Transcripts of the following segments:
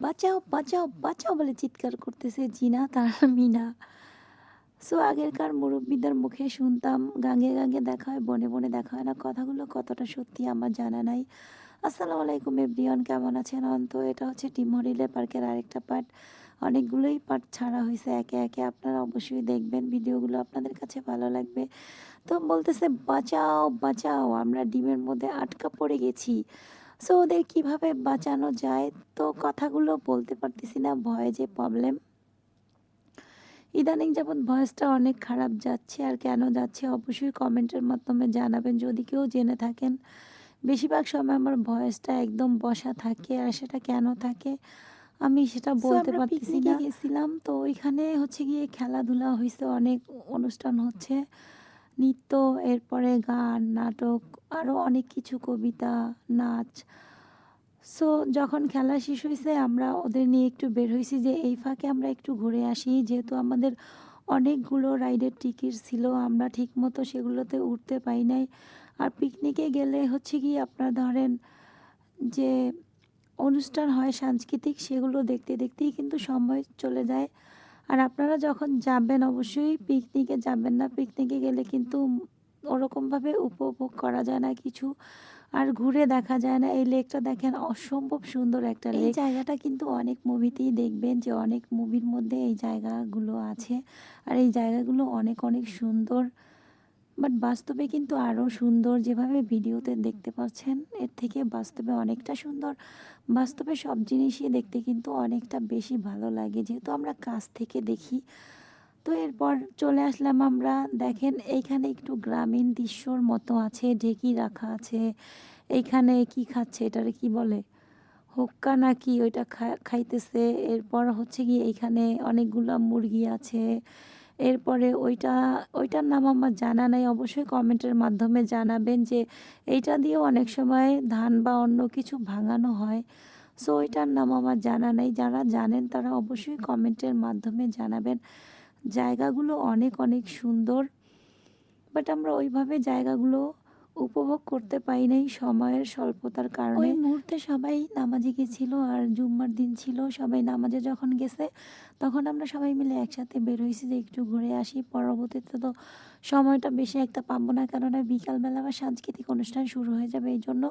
বাঁচাও বাঁচাও বাঁচাও বলে চিৎকার করতেছে জিনা, তার মিনা। সো আগেরকার মুরব্বীদের মুখে শুনতাম, গাঙ্গে গাঙ্গে দেখা হয়, বনে বনে দেখা হয় না। কথাগুলো কতটা সত্যি আমার জানা নাই। আসসালামু আলাইকুম এভরিওয়ান, কেমন আছেন? অন্ত এটা হচ্ছে টিম হরিলে পার্কের আরেকটা পার্ট। অনেকগুলোই পার্ট ছাড়া হয়েছে একে একে। আপনারা অবশ্যই দেখবেন, ভিডিওগুলো আপনাদের কাছে ভালো লাগবে। তো বলতেছে, বাঁচাও বাঁচাও, আমরা ডিমের মধ্যে আটকা পড়ে গেছি। সো ওদের কীভাবে বাঁচানো যায়? তো কথাগুলো বলতে পারতেছি না ভয়ে যে প্রবলেম ইদানিং যাবৎ ভয়েসটা অনেক খারাপ যাচ্ছে আর কেন যাচ্ছে অবশ্যই কমেন্টের মাধ্যমে জানাবেন। যদি কেউ জেনে থাকেন বেশিরভাগ সময় আমার ভয়েসটা একদম বসা থাকে আর সেটা কেন থাকে আমি সেটা বলতে পারতেছি না। গেছিলাম তো ওইখানে হচ্ছে গিয়ে খেলাধুলা হয়েছে অনেক অনুষ্ঠান হচ্ছে। নৃত্য, এরপরে গান, নাটক আরও অনেক কিছু, কবিতা, নাচ। সো যখন খেলা শেষ হয়েছে আমরা ওদের নিয়ে একটু বের হয়েছি যে, এই ফাঁকে আমরা একটু ঘুরে আসি। যেহেতু আমাদের অনেকগুলো রাইডের টিকিট ছিল, আমরা ঠিকমতো সেগুলোতে উঠতে পাই নাই। আর পিকনিকে গেলে হচ্ছে কি, আপনার ধরেন যে, অনুষ্ঠান হয় সাংস্কৃতিক, সেগুলো দেখতে দেখতেই কিন্তু সময় চলে যায়। আর আপনারা যখন যাবেন অবশ্যই পিকনিকে যাবেন না। পিকনিকে গেলে কিন্তু ওরকমভাবে উপভোগ করা যায় না কিছু। আর ঘুরে দেখা যায় না। এই লেকটা দেখেন অসম্ভব সুন্দর একটা লেক জায়গাটা কিন্তু অনেক মুভিতেই দেখবেন যে অনেক মুভির মধ্যে এই জায়গাগুলো আছে। আর এই জায়গাগুলো অনেক অনেক সুন্দর। বাট বাস্তবে কিন্তু আরও সুন্দর যেভাবে ভিডিওতে দেখতে পাচ্ছেন, এর থেকে বাস্তবে অনেকটা সুন্দর। বাস্তবে সব জিনিসই দেখতে কিন্তু অনেকটা বেশি ভালো লাগে, যেহেতু আমরা কাছ থেকে দেখি। তো এরপর চলে আসলাম আমরা, দেখেন এইখানে একটু গ্রামীণ দৃশ্যর মতো আছে ঢেকি রাখা আছে এইখানে কি খাচ্ছে, এটারে কি বলে? হুক্কা নাকি ওইটা খাইতেছে, এরপর হচ্ছে কি এইখানে অনেকগুলা মুরগি আছে এরপরে ওইটা, ওইটার নাম আমার জানা নাই, অবশ্যই কমেন্টের মাধ্যমে জানাবেন যে এইটা দিয়েও অনেক সময় ধান বা অন্য কিছু ভাঙানো হয়। সো ওইটার নাম আমার জানা নাই, যারা জানেন তারা অবশ্যই কমেন্টের মাধ্যমে জানাবেন। জায়গাগুলো অনেক অনেক সুন্দর, বাট আমরা ওইভাবে জায়গাগুলো উপভোগ করতে পারি নাই সময়ের স্বল্পতার কারণে। ওই মুহূর্তে সবাই নামাজে গেছিল আর জুম্মার দিন ছিল, সবাই নামাজে যখন গেছে তখন আমরা সবাই মিলে একসাথে বের হয়েছি যে একটু ঘুরে আসি। পরবর্তীতে তো সময়টা বেশি একটা পাবো না, কেননা বিকালবেলা বা সাংস্কৃতিক অনুষ্ঠান শুরু হয়ে যাবে এই জন্য।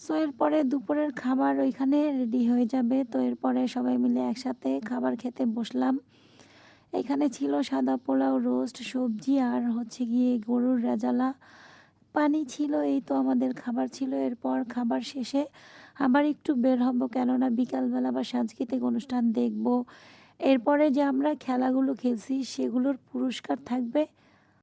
সো এরপরে দুপুরের খাবার ওইখানে রেডি হয়ে যাবে। তো এরপরে সবাই মিলে একসাথে খাবার খেতে বসলাম। এখানে ছিল সাদা পোলাও, রোস্ট, সবজি আর হচ্ছে গিয়ে গরুর রেজালা। পানি ছিল, এই তো আমাদের খাবার ছিল। এরপর খাবার শেষে আবার একটু বের হব, কেননা বিকালবেলা বা সাংস্কৃতিক অনুষ্ঠান দেখব। এরপরে যে আমরা খেলাগুলো খেলছি, সেগুলোর পুরস্কার থাকবে।